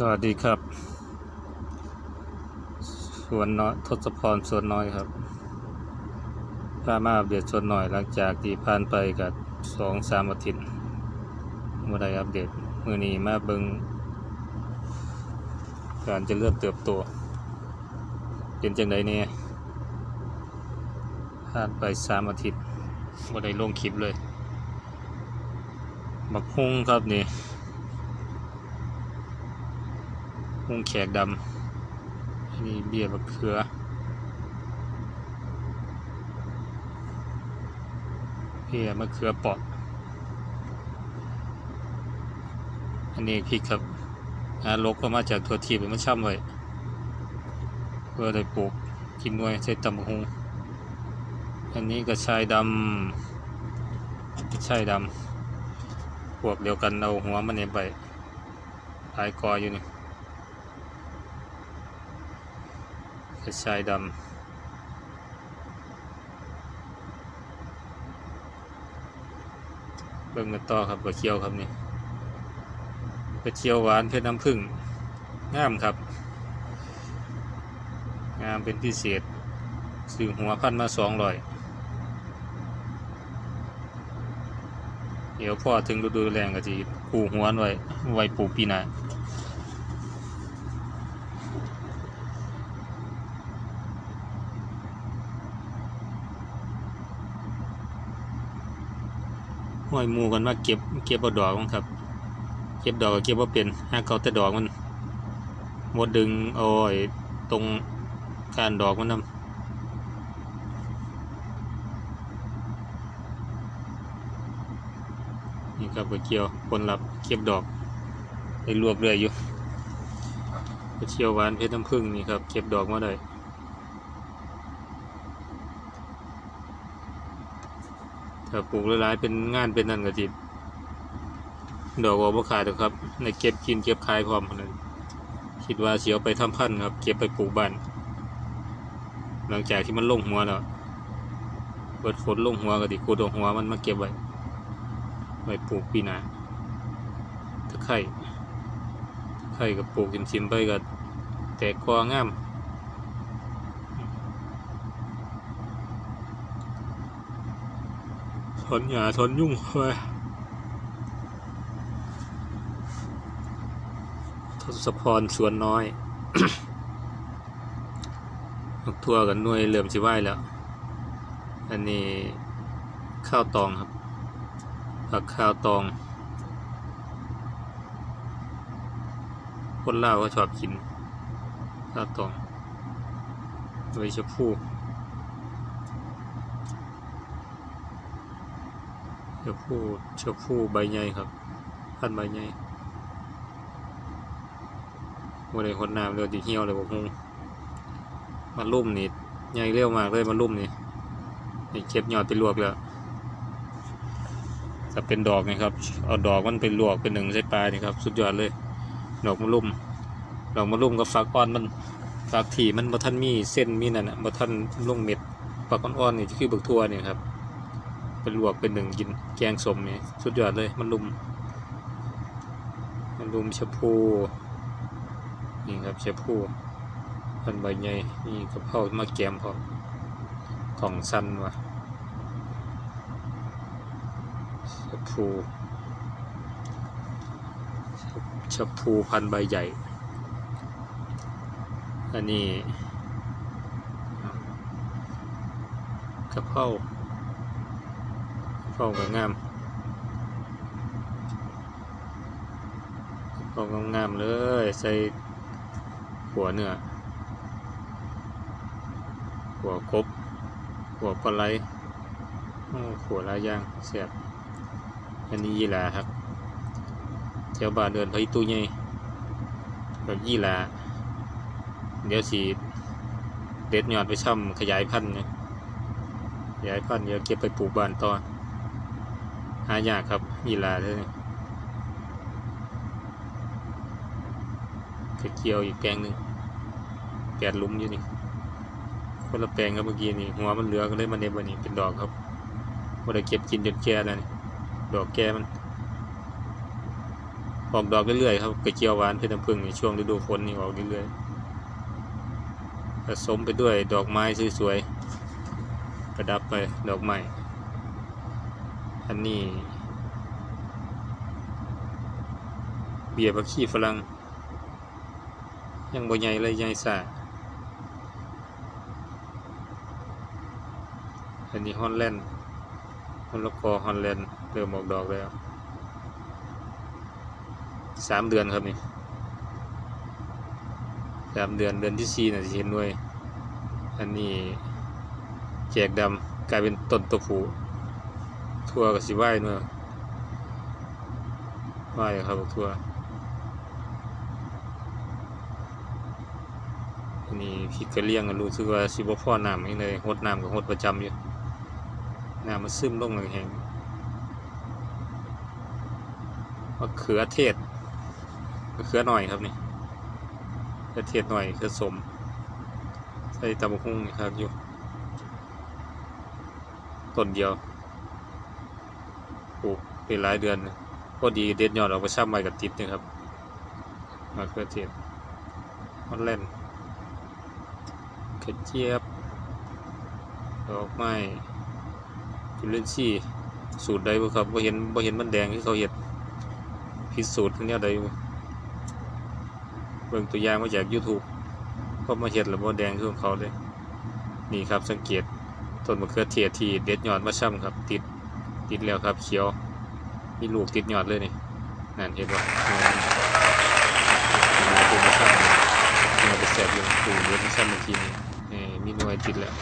สวัสดีครับ สวนน้อยทศพรสวนน้อยครับพามาอัปเดตสวนหน่อยหลังจากที่ผ่านไปกับสองสามอาทิตย์เมื่อได้อัปเดตมื่อนี้มาเบิงการจะเริ่มเติบโตเป็นจังไดเนี่ยผ่านไปสามอาทิตย์เมื่อได้ลงคลิปเลยบักฮุ้งครับนี่ มุงแขกดำอันนี้เบียร์บักเขือเบียร์มะเขือเปอดอันนี้พริกครับหาลกก็มาจากถั่วทีบมันช่ำไว้เพื่อได้ปลูกกินด้วยใช้ตำหุงอันนี้กระชายดำกระชายดำพวกเดียวกันเอาหัวมันเนี่ยไปหายกออยู่นี่ กระชายดำเบิ่งกันต่อครับกระเคียวครับนี่กระเคียวหวานเพชรน้ำผึ้งงามครับ งามเป็นพิเศษซื้อหัวพันมาสองร้อยเดี๋ยวพ่อถึงฤดูแรงก็จะปลูกหัวไว้ไว้ปูปีหน้า ห้อยมูกันมาเก็บเก็บเอาดอกมั้งครับ เก็บดอกก็เก็บว่าเป็นหากเขาแต่ดอกมันมดดึงเอาไอ้ตรงการดอกมันนำนี่ครับเกี่ยวคนรับเก็บดอกได้รวบเรื่อยอยู่เชียวหวานเพชรน้ำผึ้งนี่ครับ เก็บดอกมาได้ ถ้าปลูกหลายๆเป็นงานเป็นนั่นก็จิดอกออกบ่ขายหรอกครับ ในเก็บกินเก็บขายพร้อมคนนั้นคิดว่าเสียวไปทำพันธุ์ครับ เก็บไปปลูกบ้าน หลังจากที่มันลงหัวแล้วเปิดฝนลงหัวก็ดิกูดอกหัวมันมาเก็บไว้ไว้ปลูกปีหน้าตะไคร่ตะไคร่กับปลูกชิมๆไปก็แตกกองาม ทนหยาทนยุ่งไปทศพรสวนน้อยนกทั่วกันหน่วยเริ่มสิไหวแล้ว อันนี้ข้าวตองครับผักข้าวตองคนลาก็ชอบกินข้าวตองใบชะพู ชะพูชะพูใบใหญ่ครับพันใบใหญ่วันใดคนน้ำเรือดีเหี่ยวเลยบอกฮงมาลุ่มนี่ใหญ่เร็วมากเลยมาลุ่มนี่นี่เก็บยอดไปลวกแล้วจะเป็นดอกไงครับ เอาดอกมันไปลวกเป็นหนึ่งใส่ปลายนี่ครับ สุดยอดเลย ดอกมะลุ่ม ดอกมะลุ่มกับฟักอ่อนมันฟักถี่มันบ่ทันมีเส้นมีนั่นนะบ่ทันลุ่งเม็ดฟักอ่อนๆนี่คือบักทัวนี่ครับ เป็นลวกเป็นหนึ่งกินแกงสมนี่สุดยอดเลยมันลุม มันลุมชะพูนี่ครับชะพูพันใบใหญ่นี่กระเพรามาแกมพรอมกล่องสั้นว่ะชะพูชะพูพันใบใหญ่ อันนี้กระเพรา ฟองก็งามฟองก็งามเลย ใส่หัวเนื้อหัวกบหัวปลาไหลหัวลายย่างเสียบอันนี้ยี่หลาครับเจ้าบ้านเดินไปตู้ใหญ่แบบยี่หลาเดี๋ยวสีเด็ดยอดไปช่ำขยายพันธุ์เนี่ยขยายพันธุ์เดี๋ยวเก็บไปปลูกบ้านต่อ หายากครับยีลาเลยกระเกียวอีกแปลงหนึ่งแปดหลุมอยู่นี่คนละแปลงครับเมื่อกี้นี่หัวมันเหลือก็เลยมาเนบวันนี้เป็นดอกครับว่าได้เก็บกินจนแก่แล้วนี่ดอกแก่มันออกดอกเรื่อยๆครับกระเจียวหวานเพชรน้ำผึ้งในช่วงฤดูฝนนี่ออกเรื่อยๆผสมไปด้วยดอกไม้สวยๆประดับไปดอกไม้ อันนี้ เบียร์บักขี้ฝรั่งยังบ่ใหญ่เลยใหญ่ซ่าอันนี้ฮอนแลนด์ฮอนลกอฮอนแลนด์เริ่มออกดอกแล้วสามเดือนครับนี่สามเดือนเดือนที่สี่น่ะจะเห็นด้วย อันนี้แจกดำกลายเป็นต้นตัวผู ทั่วกับสิไหว้เนาะไหว้ครับทั่วอันนี้พริกกระเลียงก็รู้สึกว่าสิบ่พ่อน้ำยังเลยหดน้ำก็หดประจำอยู่น้ำมันซึมลงแห้งมะเขือเทศมะเขือหน่อยครับนี่มะเขือเทศหน่อยคือสมใส่ตำบักหุ่งนี่ครับอยู่ต้นเดียว ปลูกเป็นหลายเดือนนะพอดีเด็ดยอดออกไปช่ำใบกับติดนะครับมะเขือเทศฮอลแลนด์กระเจี๊ยบดอกไม้จุลินทรีย์สูตรใดบ่ครับบ่เห็นบ่เห็นมันแดงที่เขาเฮ็ดผิสูตรทั้งแนวใดเบิ่งตัวอย่างมาจาก YouTube พอมาเฮ็ดแล้วบ่แดงคือของเขาเลยนี่ครับสังเกตต้นมะเขือเทศที่เด็ดยอดมาช่ำครับติด ติดแล้วครับเขียว มีลูกติดยอดเลยนี่นั่นเห็นบ่นี่ตัวมาช่ำนี่เราไปแสบอยู่ปูเลือดไม่ใช่บางทีนี่มีหน่วยติดแล้ว